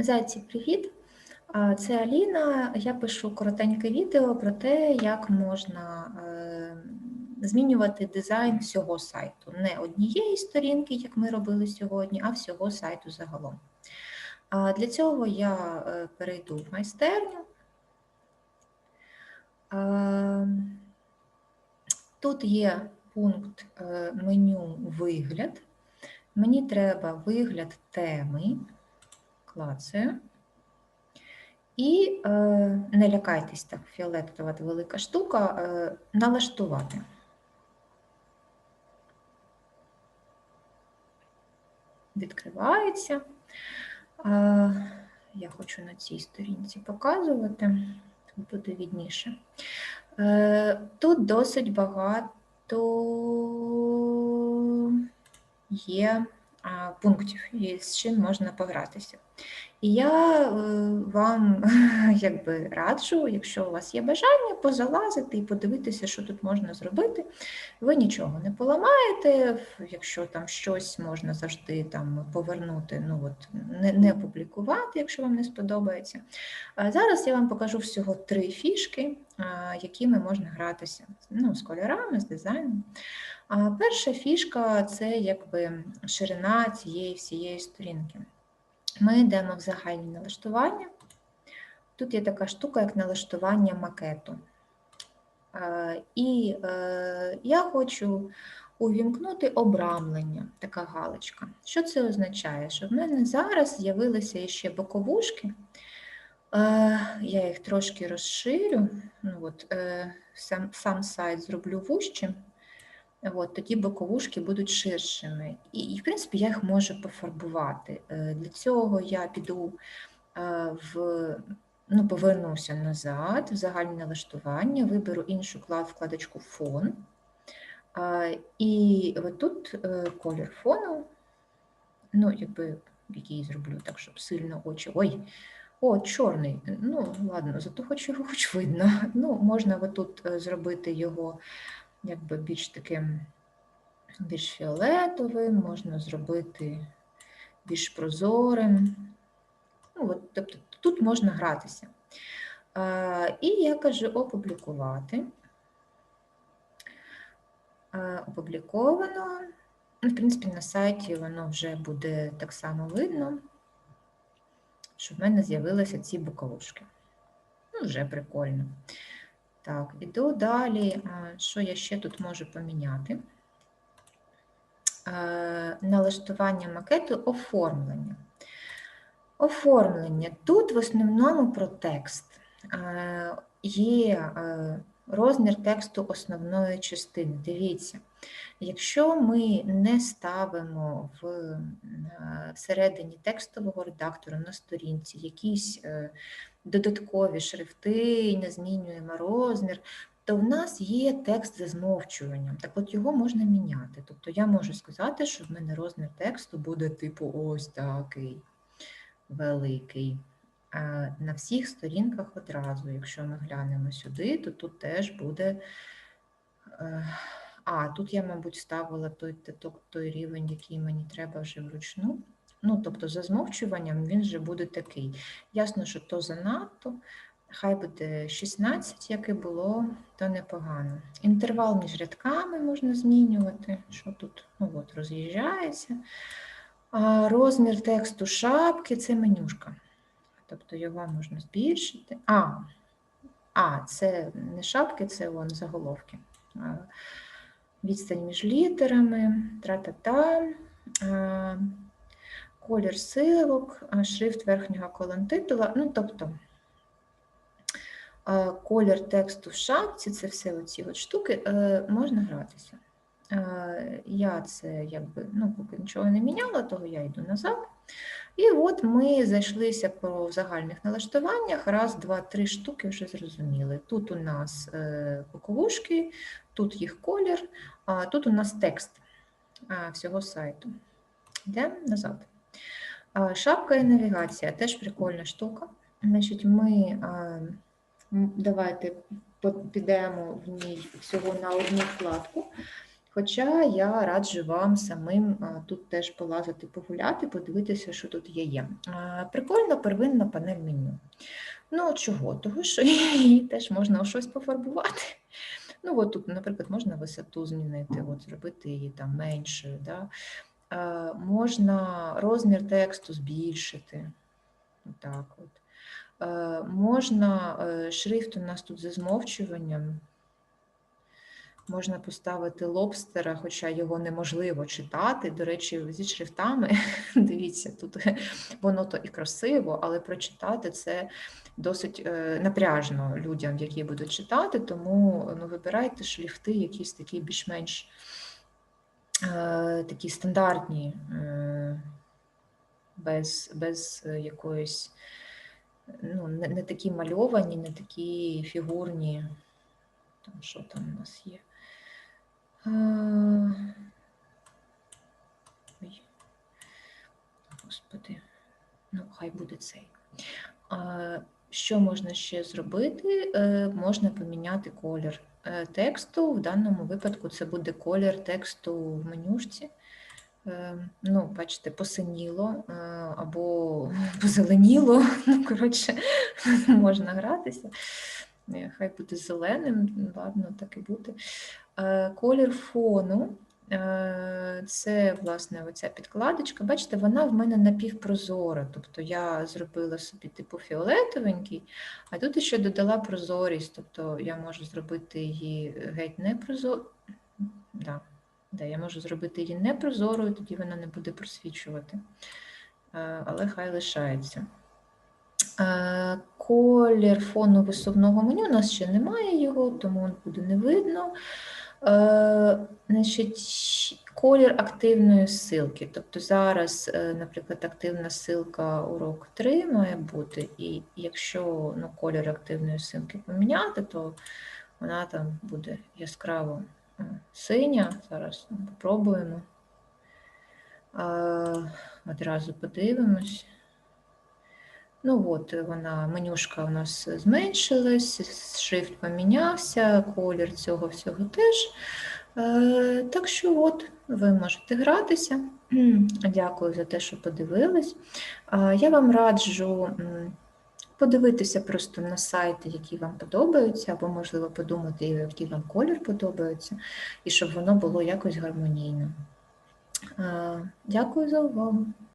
Зайці, привіт! Це Аліна. Я пишу коротеньке відео про те, як можна е, змінювати дизайн всього сайту. Не однієї сторінки, як ми робили сьогодні, а всього сайту загалом. Для цього я е, перейду в майстерню. Тут є пункт е, меню Вигляд. Мені треба вигляд теми. Клацаю. І е, не лякайтесь так, фіолетова велика штука, е, налаштувати. Відкривається. Е, я хочу на цій сторінці показувати, тут буде відніше. Е, тут досить багато є пунктів, з чим можна погратися. І я е, вам якби раджу, якщо у вас є бажання, позалазити і подивитися, що тут можна зробити. Ви нічого не поламаєте, якщо там щось можна завжди там повернути, ну от не, не публікувати, якщо вам не сподобається. Зараз я вам покажу всього три фішки, якими можна гратися ну, з кольорами, з дизайном. Перша фішка це якби ширина цієї всієї сторінки. Ми йдемо в загальні налаштування. Тут є така штука, як налаштування макету. І е, я хочу увімкнути обрамлення, така галочка. Що це означає? Що в мене зараз з'явилися ще боковушки. Я їх трошки розширю, ну, от, е, сам сам сайт зроблю вужчим, От, тоді боковушки будуть ширшими. І, і, в принципі, я їх можу пофарбувати. Е, для цього я піду е, в, ну, повернуся назад, в загальне налаштування, виберу іншу вкладочку фон. І от тут е, колір фону, ну, якби який зроблю так, щоб сильно очі. Ой, о, чорний. Ну, ладно, зато хоч його хоч видно. Ну, Можна отут зробити його якби більш таким більш фіолетовим, можна зробити більш прозорим. Ну, от, Тобто тут можна гратися. А, І я кажу опублікувати. А, опубліковано. В принципі, на сайті воно вже буде так само видно, що в мене з'явилися ці боковушки. Ну, вже прикольно. Так, іду далі. Що я ще тут можу поміняти? Налаштування макету оформлення. Оформлення. Тут в основному про текст. Є розмір тексту основної частини. Дивіться, якщо ми не ставимо в середині текстового редактора на сторінці якісь е, додаткові шрифти, не змінюємо розмір, то в нас є текст за змовчуванням. Так от його можна міняти. Тобто я можу сказати, що в мене розмір тексту буде типу ось такий великий. На всіх сторінках одразу, якщо ми глянемо сюди, то тут теж буде. Е, а, тут я, мабуть, ставила той, той, той рівень, який мені треба вже вручну. Ну, тобто, за змовчуванням він вже буде такий. Ясно, що то занадто, хай буде 16, як і було, то непогано. Інтервал між рядками можна змінювати, що тут ну, от, роз'їжджається. А Розмір тексту шапки це менюшка. Тобто його можна збільшити. А, а це не шапки, це вон заголовки. Відстань між літерами, тра-та-та колір силок, шрифт верхнього колон титула. Ну, тобто колір тексту в шапці, це все оці от штуки, е, можна гратися. Я це якби, ну, поки нічого не міняла, того я йду назад. І от ми зайшлися по загальних налаштуваннях. Раз, два, три штуки вже зрозуміли. Тут у нас е, боковушки, тут їх колір, тут у нас текст всього сайту. Йдемо назад. Шапка і навігація теж прикольна штука. Значить, Ми давайте підемо в ній всього на одну вкладку. Хоча я раджу вам самим тут теж полазити, погуляти, подивитися, що тут є. є. Прикольна первинна панель меню. Ну, чого? Того, що її теж можна щось пофарбувати. Ну, от тут, наприклад, можна висоту змінити, от, зробити її там меншою. Да? Е, можна розмір тексту збільшити. Так от. Е, можна е, шрифт у нас тут зі змовчуванням. Можна поставити лобстера, хоча його неможливо читати. До речі, зі шрифтами, дивіться, тут воно то і красиво, але прочитати це досить напряжно людям, які будуть читати, тому ну, вибирайте шрифти, якісь такі більш-менш такі стандартні, е, без, без е, якоїсь, ну, не, не такі мальовані, не такі фігурні. Там, що там у нас є? Ой. Господи, ну хай буде цей. Що можна ще зробити? Е, Можна поміняти колір е, тексту. В даному випадку це буде колір тексту в менюшці. Е, Ну, бачите, посиніло е, або позеленіло. Ну, коротше, можна гратися. Е, Хай буде зеленим, ладно, так і буде. Е, Колір фону е, це, власне, оця підкладочка. Бачите, вона в мене напівпрозора. Тобто я зробила собі типу фіолетовенький, а тут ще додала прозорість. Тобто я можу зробити її геть непрозорою. Да. Да, я можу зробити її непрозорою, тоді вона не буде просвічувати. Е, Але хай лишається. Е, Колір фону висувного меню, у нас ще немає його, тому буде не видно. Е, Значить, колір активної ссылки. Тобто зараз, е, наприклад, активна ссылка урок 3 має бути, і якщо ну, колір активної ссылки поміняти, то вона там буде яскраво е, синя. Зараз ну, попробуємо. Е, Одразу подивимось. Ну от вона, менюшка у нас зменшилась, шрифт помінявся, колір цього всього теж. Е, Так що от, ви можете гратися. Дякую за те, що подивились. Е, Я вам раджу подивитися просто на сайти, які вам подобаються, або, можливо, подумати, який вам колір подобається, і щоб воно було якось гармонійно. Е, Дякую за увагу.